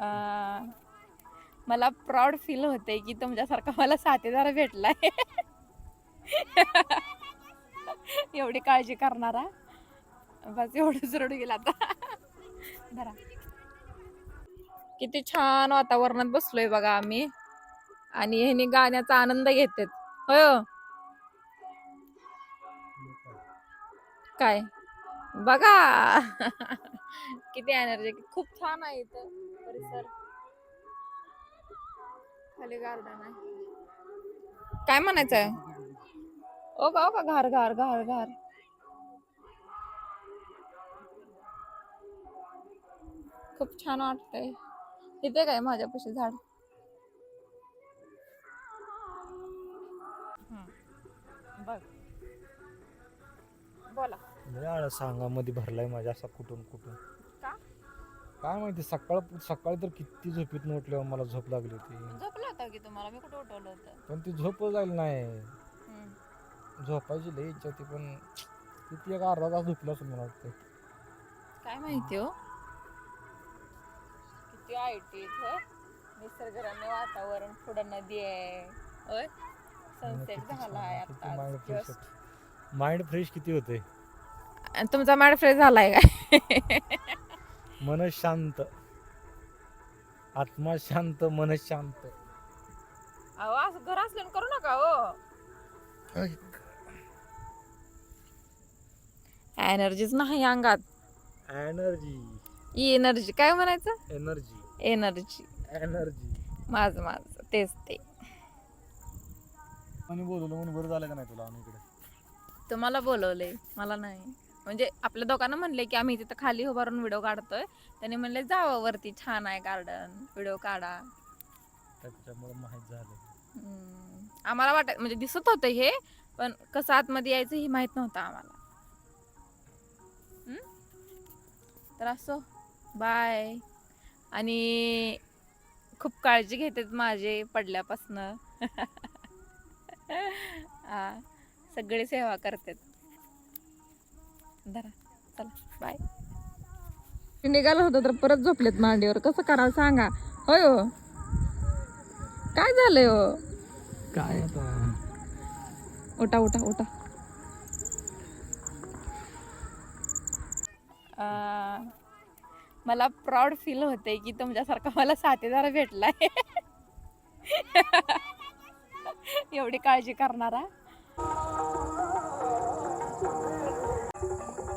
अं, मला proud feel होते की तुमच्यासारखा मला साथीदार भेटलाय. एवढी काळजी करणारा. बस एवढंच रडू गेला आता. धरा. किती छान वातावरणात बसलोय बघा आम्ही. आणि ह्यानी गाण्याचा आनंद घेतात. होय हो. काय? बघा. किती एनर्जी खूप छान आहे इथं परिसर. खाली गार्डन आहे. काय म्हणायचं आहे ओ का ओ का घार घार घार घार. खूप छान वाटतंय. इथे काय माझ्यापाशी झाड? बघ. बोला. लय आळस सांगामध्ये भरलाय माझ्या असा कुठून कुठून. का? काय माहिती सकाळ सकाळी तर किती झोपीत उठल्यावर मला झोप लागली होती. झोपलं होतं की तुम्हाला? मी कुठं उठवलं होतं? पण ती झोप जाईल नाही. हम्म. झोपायची लय इच्छा होती पण किती एक अर्धा तास झोपलं असं मला वाटतं काय माहिती हो? किती आयटी इथं निसर्गरम्य वातावरण पुढं नदी आहे. होय? सनसेट झाला आहे आता माइंड फ्रेश किती होते? तुमचा मॅड फ्रेश झालाय काय? मन शांत. आत्मा शांत मन शांत. अहो असं घर असल्यानं करू नका हो. एनर्जीच नाही अंगात. एनर्जी एनर्जी काय म्हणायचं? एनर्जी एनर्जी एनर्जी माझं माझं. तेच ते. आणि बोलवलं म्हणून बरं झालं का नाही तुला आम्ही इकडे? तुम्हाला बोलवले मला नाही. म्हणजे आपल्या दोघांना म्हणले की आम्ही तिथं खाली उभारून व्हिडिओ काढतोय. त्याने म्हणले जावं वरती छान आहे गार्डन व्हिडिओ काढा. त्याच्यामुळे माहीत झालं. हम्म. आम्हाला वाटत म्हणजे दिसत होतं हे पण कसं आतमध्ये यायचं हे माहीत नव्हतं आम्हाला. हम्म? तर असो. बाय आणि खूप काळजी घेतात माझे पडल्यापासनं. हा, सगळे सेवा करतात. धरा चला बाय निघालं होतं तर परत झोपलेत मांडीवर. कसं करावं सांगा? होय हो. काय झालंय हो? काय उठा उठा उठा. अं, मला प्राऊड फील होते की तुमच्यासारखा मला साथीदार भेटलाय. एवढी काळजी करणारा. Thank you.